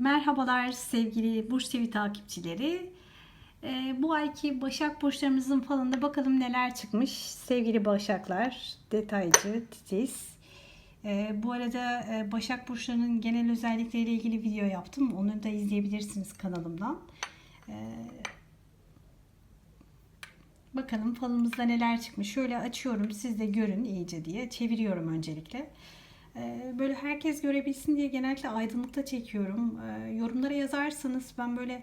Merhabalar sevgili Burç TV takipçileri. Ee, bu ayki Başak Burçlarımızın falında bakalım neler çıkmış. Sevgili Başaklar, detaycı, titiz. Ee, bu arada e, Başak Burçlarının genel özellikleriyle ilgili video yaptım. Onu da izleyebilirsiniz kanalımdan. Ee, bakalım falımızda neler çıkmış. Şöyle açıyorum siz de görün iyice diye. Çeviriyorum öncelikle. Ee, böyle herkes görebilsin diye genellikle aydınlıkta çekiyorum. Ee, yorumlara yazarsanız ben böyle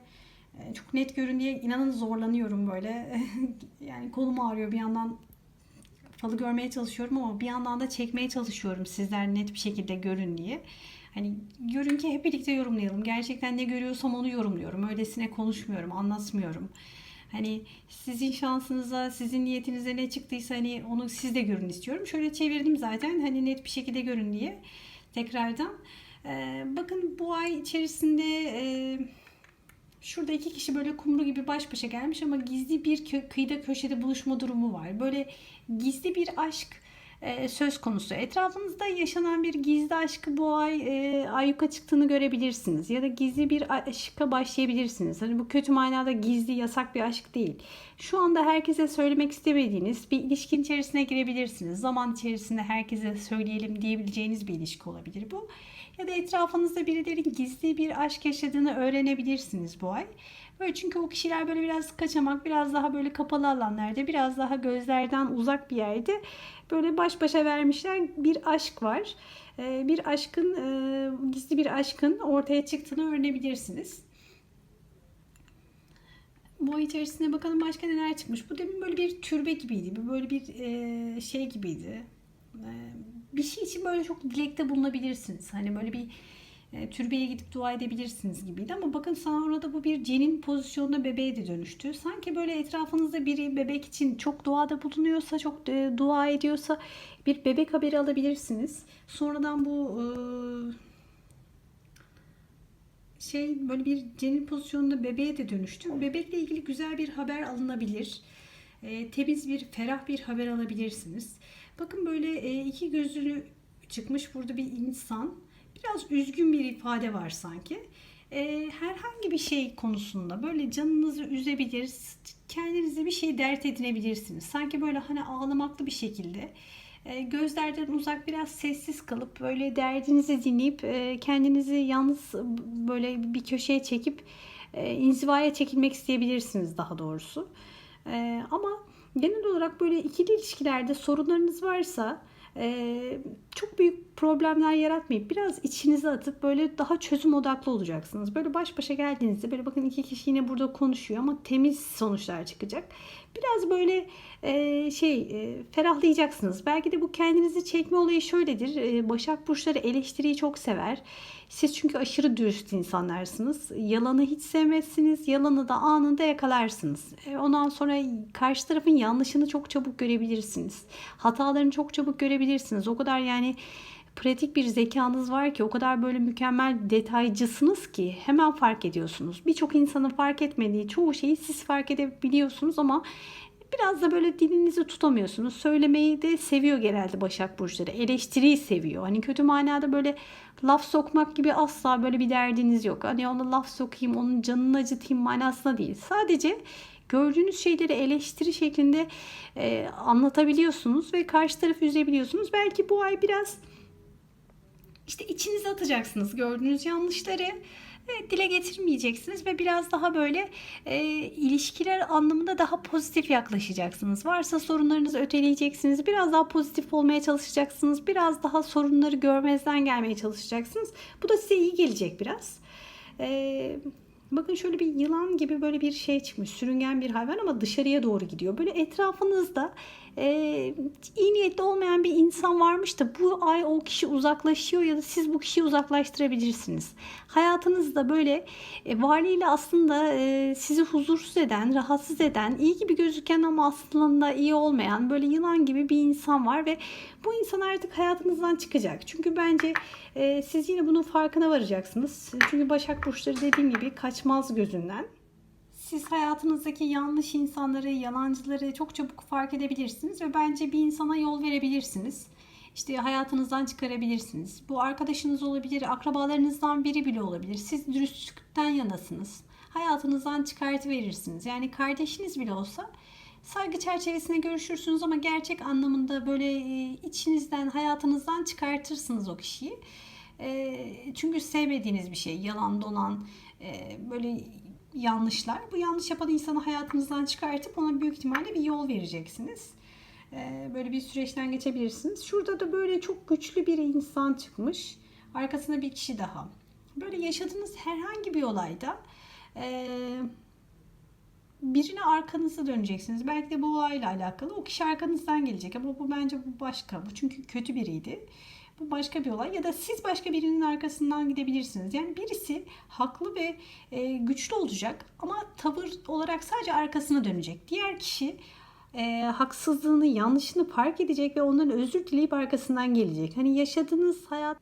e, çok net görün diye inanın zorlanıyorum böyle. yani kolum ağrıyor bir yandan falı görmeye çalışıyorum ama bir yandan da çekmeye çalışıyorum sizler net bir şekilde görün diye. Hani görün ki hep birlikte yorumlayalım. Gerçekten ne görüyorsam onu yorumluyorum. Öylesine konuşmuyorum, anlatmıyorum. Hani sizin şansınıza, sizin niyetinize ne çıktıysa hani onu siz de görün istiyorum. Şöyle çevirdim zaten hani net bir şekilde görün diye tekrardan. Ee, bakın bu ay içerisinde e, şurada iki kişi böyle kumru gibi baş başa gelmiş ama gizli bir kıyıda köşede buluşma durumu var. Böyle gizli bir aşk e, söz konusu. Etrafınızda yaşanan bir gizli aşkı bu ay e, ayyuka çıktığını görebilirsiniz. Ya da gizli bir aşka başlayabilirsiniz. Hani bu kötü manada gizli, yasak bir aşk değil. Şu anda herkese söylemek istemediğiniz bir ilişkin içerisine girebilirsiniz. Zaman içerisinde herkese söyleyelim diyebileceğiniz bir ilişki olabilir bu. Ya da etrafınızda birilerinin gizli bir aşk yaşadığını öğrenebilirsiniz bu ay. Böyle çünkü o kişiler böyle biraz kaçamak, biraz daha böyle kapalı alanlarda, biraz daha gözlerden uzak bir yerde böyle baş başa vermişler bir aşk var. Ee, bir aşkın, e, gizli bir aşkın ortaya çıktığını öğrenebilirsiniz. Bu ay içerisinde bakalım başka neler çıkmış. Bu demin böyle bir türbe gibiydi. Böyle bir e, şey gibiydi. E, bir şey için böyle çok dilekte bulunabilirsiniz. Hani böyle bir türbeye gidip dua edebilirsiniz gibiydi. Ama bakın sonra da bu bir cenin pozisyonunda bebeğe de dönüştü. Sanki böyle etrafınızda biri bebek için çok duada bulunuyorsa, çok e, dua ediyorsa bir bebek haberi alabilirsiniz. Sonradan bu e, şey böyle bir cenin pozisyonunda bebeğe de dönüştü. Bebekle ilgili güzel bir haber alınabilir. E, temiz bir, ferah bir haber alabilirsiniz. Bakın böyle e, iki gözlü çıkmış burada bir insan. Biraz üzgün bir ifade var sanki. E, herhangi bir şey konusunda böyle canınızı üzebilir, kendinize bir şey dert edinebilirsiniz. Sanki böyle hani ağlamaklı bir şekilde e, gözlerden uzak biraz sessiz kalıp böyle derdinizi dinleyip e, kendinizi yalnız böyle bir köşeye çekip e, inzivaya çekilmek isteyebilirsiniz daha doğrusu. Ama genel olarak böyle ikili ilişkilerde sorunlarınız varsa çok büyük problemler yaratmayıp biraz içinize atıp böyle daha çözüm odaklı olacaksınız. Böyle baş başa geldiğinizde böyle bakın iki kişi yine burada konuşuyor ama temiz sonuçlar çıkacak. Biraz böyle e, şey e, ferahlayacaksınız. Belki de bu kendinizi çekme olayı şöyledir. E, Başak Burçları eleştiriyi çok sever. Siz çünkü aşırı dürüst insanlarsınız. Yalanı hiç sevmezsiniz. Yalanı da anında yakalarsınız. E, ondan sonra karşı tarafın yanlışını çok çabuk görebilirsiniz. Hatalarını çok çabuk görebilirsiniz. O kadar yani pratik bir zekanız var ki o kadar böyle mükemmel detaycısınız ki hemen fark ediyorsunuz. Birçok insanın fark etmediği çoğu şeyi siz fark edebiliyorsunuz ama biraz da böyle dilinizi tutamıyorsunuz. Söylemeyi de seviyor genelde Başak Burçları. Eleştiriyi seviyor. Hani kötü manada böyle laf sokmak gibi asla böyle bir derdiniz yok. Hani ona laf sokayım, onun canını acıtayım manasında değil. Sadece gördüğünüz şeyleri eleştiri şeklinde e, anlatabiliyorsunuz ve karşı tarafı üzebiliyorsunuz. Belki bu ay biraz işte içinize atacaksınız gördüğünüz yanlışları e, dile getirmeyeceksiniz ve biraz daha böyle e, ilişkiler anlamında daha pozitif yaklaşacaksınız. Varsa sorunlarınızı öteleyeceksiniz. Biraz daha pozitif olmaya çalışacaksınız. Biraz daha sorunları görmezden gelmeye çalışacaksınız. Bu da size iyi gelecek biraz. Eee Bakın şöyle bir yılan gibi böyle bir şey çıkmış. Sürüngen bir hayvan ama dışarıya doğru gidiyor. Böyle etrafınızda e, iyi niyetli olmayan bir insan varmış da bu ay o kişi uzaklaşıyor ya da siz bu kişiyi uzaklaştırabilirsiniz. Hayatınızda böyle e, varlığıyla aslında e, sizi huzursuz eden, rahatsız eden, iyi gibi gözüken ama aslında iyi olmayan böyle yılan gibi bir insan var ve bu insan artık hayatınızdan çıkacak. Çünkü bence e, siz yine bunun farkına varacaksınız. Çünkü Başak Burçları dediğim gibi kaçmaz gözünden. Siz hayatınızdaki yanlış insanları, yalancıları çok çabuk fark edebilirsiniz ve bence bir insana yol verebilirsiniz. işte hayatınızdan çıkarabilirsiniz. Bu arkadaşınız olabilir, akrabalarınızdan biri bile olabilir. Siz dürüstlükten yanasınız. Hayatınızdan çıkartıverirsiniz. Yani kardeşiniz bile olsa saygı çerçevesinde görüşürsünüz ama gerçek anlamında böyle e, içinizden, hayatınızdan çıkartırsınız o kişiyi. E, çünkü sevmediğiniz bir şey, yalan dolan, e, böyle yanlışlar. Bu yanlış yapan insanı hayatınızdan çıkartıp ona büyük ihtimalle bir yol vereceksiniz. E, böyle bir süreçten geçebilirsiniz. Şurada da böyle çok güçlü bir insan çıkmış. Arkasında bir kişi daha. Böyle yaşadığınız herhangi bir olayda e, birine arkanızı döneceksiniz. Belki de bu olayla alakalı. O kişi arkanızdan gelecek ama bu bence bu başka. Bu çünkü kötü biriydi. Bu başka bir olay ya da siz başka birinin arkasından gidebilirsiniz. Yani birisi haklı ve e, güçlü olacak ama tavır olarak sadece arkasına dönecek. Diğer kişi e, haksızlığını, yanlışını fark edecek ve ondan özür dileyip arkasından gelecek. Hani yaşadığınız hayat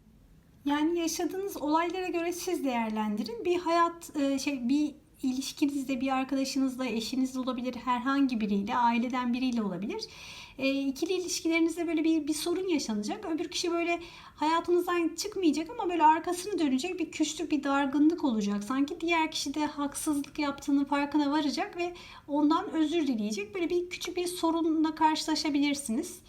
yani yaşadığınız olaylara göre siz değerlendirin. Bir hayat e, şey bir ilişkinizde bir arkadaşınızla, eşinizle olabilir, herhangi biriyle, aileden biriyle olabilir. E, ikili ilişkilerinizde böyle bir, bir sorun yaşanacak. Öbür kişi böyle hayatınızdan çıkmayacak ama böyle arkasını dönecek bir küslük, bir dargınlık olacak. Sanki diğer kişi de haksızlık yaptığının farkına varacak ve ondan özür dileyecek. Böyle bir küçük bir sorunla karşılaşabilirsiniz.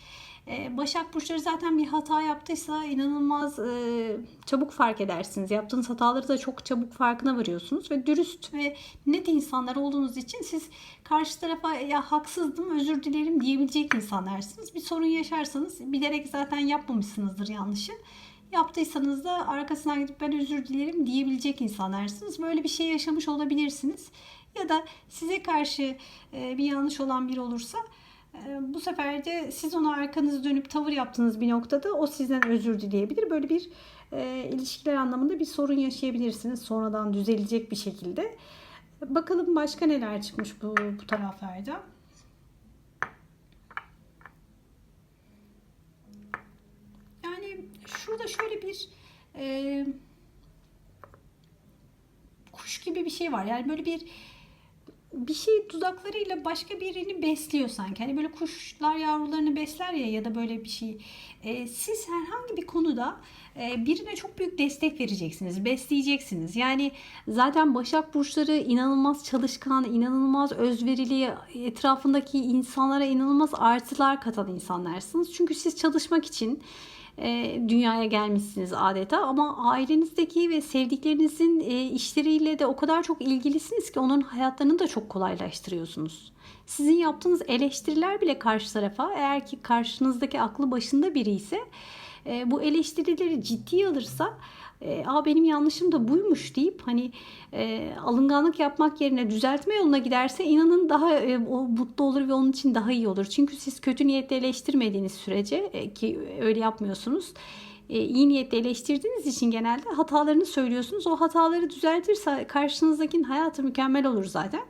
Ee, Başak Burçları zaten bir hata yaptıysa inanılmaz e, çabuk fark edersiniz. Yaptığınız hataları da çok çabuk farkına varıyorsunuz ve dürüst ve net insanlar olduğunuz için siz karşı tarafa ya haksızdım özür dilerim diyebilecek insanlarsınız. Bir sorun yaşarsanız bilerek zaten yapmamışsınızdır yanlışı. Yaptıysanız da arkasından gidip ben özür dilerim diyebilecek insanlarsınız. Böyle bir şey yaşamış olabilirsiniz. Ya da size karşı e, bir yanlış olan biri olursa bu sefer de siz ona arkanızı dönüp tavır yaptığınız bir noktada o sizden özür dileyebilir. Böyle bir e, ilişkiler anlamında bir sorun yaşayabilirsiniz sonradan düzelecek bir şekilde. Bakalım başka neler çıkmış bu, bu taraflarda. Yani şurada şöyle bir e, kuş gibi bir şey var. Yani böyle bir bir şey dudaklarıyla başka birini besliyor sanki. Hani böyle kuşlar yavrularını besler ya ya da böyle bir şey. Ee, siz herhangi bir konuda e, birine çok büyük destek vereceksiniz, besleyeceksiniz. Yani zaten Başak Burçları inanılmaz çalışkan, inanılmaz özverili, etrafındaki insanlara inanılmaz artılar katan insanlarsınız. Çünkü siz çalışmak için e, dünyaya gelmişsiniz adeta ama ailenizdeki ve sevdiklerinizin e, işleriyle de o kadar çok ilgilisiniz ki onların hayatlarını da çok kolaylaştırıyorsunuz. Sizin yaptığınız eleştiriler bile karşı tarafa eğer ki karşınızdaki aklı başında biri ise e, bu eleştirileri ciddiye alırsa e, Aa, benim yanlışım da buymuş deyip hani e, alınganlık yapmak yerine düzeltme yoluna giderse inanın daha e, o mutlu olur ve onun için daha iyi olur. Çünkü siz kötü niyetle eleştirmediğiniz sürece e, ki öyle yapmıyorsunuz e, iyi niyetle eleştirdiğiniz için genelde hatalarını söylüyorsunuz. O hataları düzeltirse karşınızdakinin hayatı mükemmel olur zaten.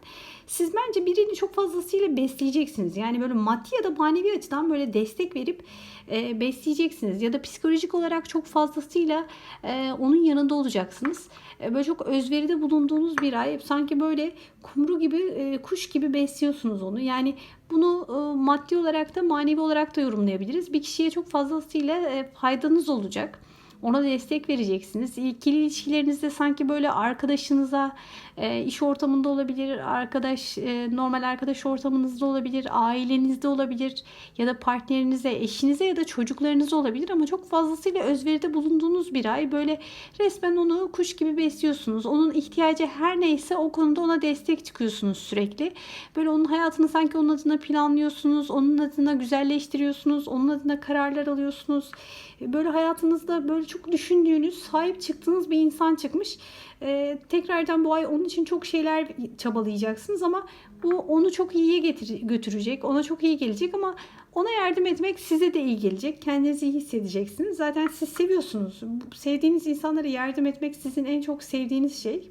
Siz bence birini çok fazlasıyla besleyeceksiniz. Yani böyle maddi ya da manevi açıdan böyle destek verip e, besleyeceksiniz. Ya da psikolojik olarak çok fazlasıyla e, onun yanında olacaksınız. E, böyle çok özveride bulunduğunuz bir ay. Sanki böyle kumru gibi, e, kuş gibi besliyorsunuz onu. Yani bunu e, maddi olarak da manevi olarak da yorumlayabiliriz. Bir kişiye çok fazlasıyla e, faydanız olacak. Ona destek vereceksiniz. İkili ilişkilerinizde sanki böyle arkadaşınıza, e, iş ortamında olabilir, arkadaş e, normal arkadaş ortamınızda olabilir, ailenizde olabilir ya da partnerinize, eşinize ya da çocuklarınıza olabilir ama çok fazlasıyla özveride bulunduğunuz bir ay böyle resmen onu kuş gibi besliyorsunuz. Onun ihtiyacı her neyse o konuda ona destek çıkıyorsunuz sürekli. Böyle onun hayatını sanki onun adına planlıyorsunuz, onun adına güzelleştiriyorsunuz, onun adına kararlar alıyorsunuz. Böyle hayatınızda böyle çok düşündüğünüz, sahip çıktığınız bir insan çıkmış. Ee, tekrardan bu ay onun için çok şeyler çabalayacaksınız ama bu onu çok iyiye getir götürecek. Ona çok iyi gelecek ama ona yardım etmek size de iyi gelecek. Kendinizi iyi hissedeceksiniz. Zaten siz seviyorsunuz. Sevdiğiniz insanlara yardım etmek sizin en çok sevdiğiniz şey.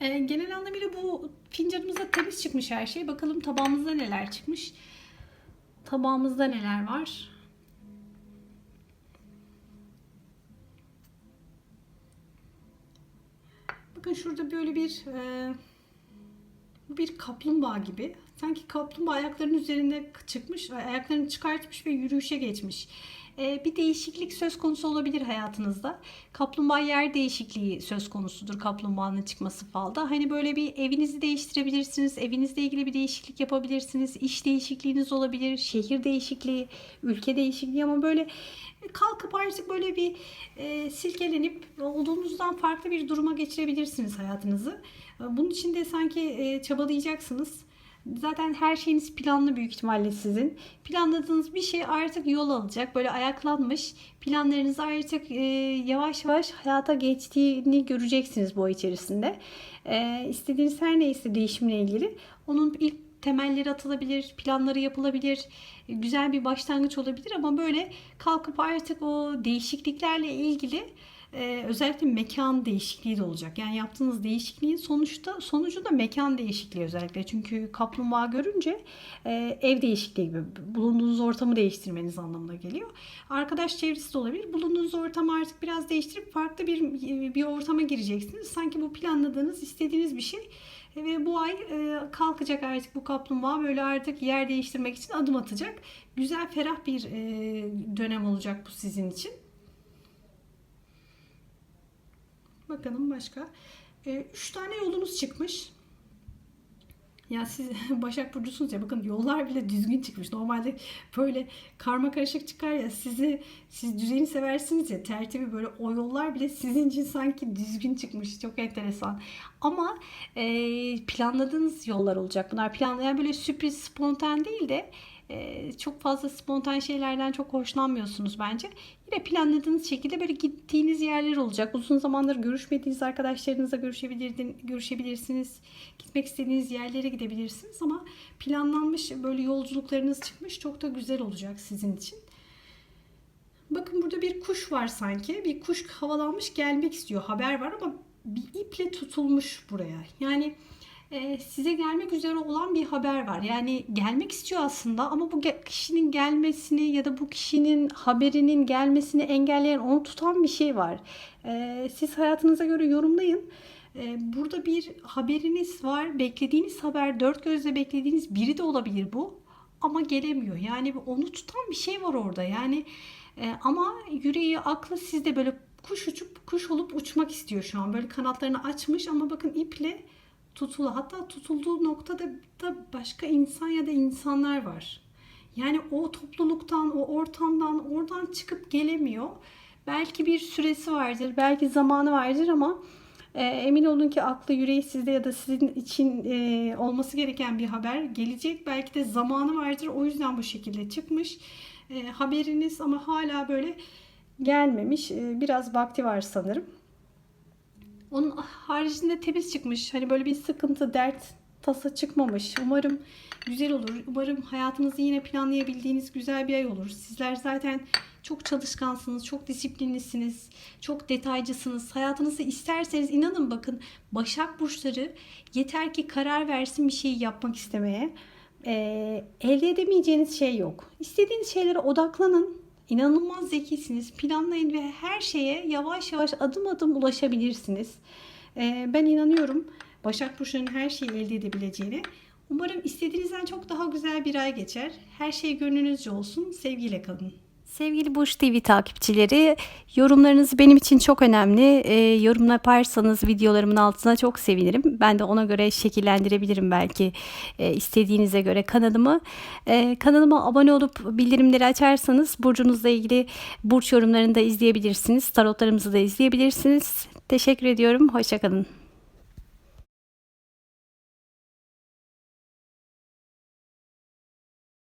Ee, genel anlamıyla bu fincanımıza temiz çıkmış her şey. Bakalım tabağımızda neler çıkmış. Tabağımızda neler var? Bakın şurada böyle bir e, bir kaplumbağa gibi. Sanki kaplumbağa ayaklarının üzerinde çıkmış, ayaklarını çıkartmış ve yürüyüşe geçmiş. Ee, bir değişiklik söz konusu olabilir hayatınızda. Kaplumbağa yer değişikliği söz konusudur kaplumbağanın çıkması falda. Hani böyle bir evinizi değiştirebilirsiniz, evinizle ilgili bir değişiklik yapabilirsiniz, iş değişikliğiniz olabilir, şehir değişikliği, ülke değişikliği ama böyle kalkıp artık böyle bir e, silkelenip olduğunuzdan farklı bir duruma geçirebilirsiniz hayatınızı. Bunun için de sanki e, çabalayacaksınız. Zaten her şeyiniz planlı büyük ihtimalle sizin. Planladığınız bir şey artık yol alacak. Böyle ayaklanmış. Planlarınız artık e, yavaş yavaş hayata geçtiğini göreceksiniz bu içerisinde. E, istediğiniz her neyse değişimle ilgili onun ilk temelleri atılabilir, planları yapılabilir, e, güzel bir başlangıç olabilir ama böyle kalkıp artık o değişikliklerle ilgili e, özellikle mekan değişikliği de olacak. Yani yaptığınız değişikliğin sonuçta sonucu da mekan değişikliği özellikle. Çünkü kaplumbağa görünce e, ev değişikliği gibi bulunduğunuz ortamı değiştirmeniz anlamına geliyor. Arkadaş çevresi de olabilir. Bulunduğunuz ortamı artık biraz değiştirip farklı bir bir ortama gireceksiniz. Sanki bu planladığınız, istediğiniz bir şey ve bu ay e, kalkacak artık bu kaplumbağa böyle artık yer değiştirmek için adım atacak. Güzel ferah bir e, dönem olacak bu sizin için. Bakalım başka. E, üç tane yolunuz çıkmış. Ya siz Başak Burcu'sunuz ya bakın yollar bile düzgün çıkmış. Normalde böyle karma karışık çıkar ya sizi siz düzeni seversiniz ya tertibi böyle o yollar bile sizin için sanki düzgün çıkmış. Çok enteresan. Ama e, planladığınız yollar olacak. Bunlar planlayan böyle sürpriz spontan değil de e, çok fazla spontan şeylerden çok hoşlanmıyorsunuz bence. Yine planladığınız şekilde böyle gittiğiniz yerler olacak. Uzun zamandır görüşmediğiniz arkadaşlarınızla görüşebilirsiniz. Gitmek istediğiniz yerlere gidebilirsiniz ama planlanmış böyle yolculuklarınız çıkmış. Çok da güzel olacak sizin için. Bakın burada bir kuş var sanki. Bir kuş havalanmış gelmek istiyor. Haber var ama bir iple tutulmuş buraya. Yani size gelmek üzere olan bir haber var. Yani gelmek istiyor aslında ama bu kişinin gelmesini ya da bu kişinin haberinin gelmesini engelleyen, onu tutan bir şey var. E, siz hayatınıza göre yorumlayın. E, burada bir haberiniz var. Beklediğiniz haber, dört gözle beklediğiniz biri de olabilir bu. Ama gelemiyor. Yani onu tutan bir şey var orada. Yani ama yüreği, aklı sizde böyle kuş uçup kuş olup uçmak istiyor şu an. Böyle kanatlarını açmış ama bakın iple tutulu. Hatta tutulduğu noktada da başka insan ya da insanlar var. Yani o topluluktan, o ortamdan, oradan çıkıp gelemiyor. Belki bir süresi vardır, belki zamanı vardır ama e, emin olun ki aklı yüreği sizde ya da sizin için e, olması gereken bir haber gelecek. Belki de zamanı vardır. O yüzden bu şekilde çıkmış. E, haberiniz ama hala böyle gelmemiş. E, biraz vakti var sanırım. Onun haricinde temiz çıkmış. Hani böyle bir sıkıntı, dert, tasa çıkmamış. Umarım güzel olur. Umarım hayatınızı yine planlayabildiğiniz güzel bir ay olur. Sizler zaten çok çalışkansınız, çok disiplinlisiniz, çok detaycısınız. Hayatınızı isterseniz inanın bakın Başak Burçları yeter ki karar versin bir şeyi yapmak istemeye. Ee, elde edemeyeceğiniz şey yok. İstediğiniz şeylere odaklanın. İnanılmaz zekisiniz. Planlayın ve her şeye yavaş yavaş adım adım ulaşabilirsiniz. Ee, ben inanıyorum Başak Burçları'nın her şeyi elde edebileceğine. Umarım istediğinizden çok daha güzel bir ay geçer. Her şey gönlünüzce olsun. Sevgiyle kalın. Sevgili Burç TV takipçileri, yorumlarınız benim için çok önemli. E, yorum yaparsanız videolarımın altına çok sevinirim. Ben de ona göre şekillendirebilirim belki e, istediğinize göre kanalımı. E, kanalıma abone olup bildirimleri açarsanız burcunuzla ilgili burç yorumlarını da izleyebilirsiniz. Tarotlarımızı da izleyebilirsiniz. Teşekkür ediyorum. Hoşçakalın.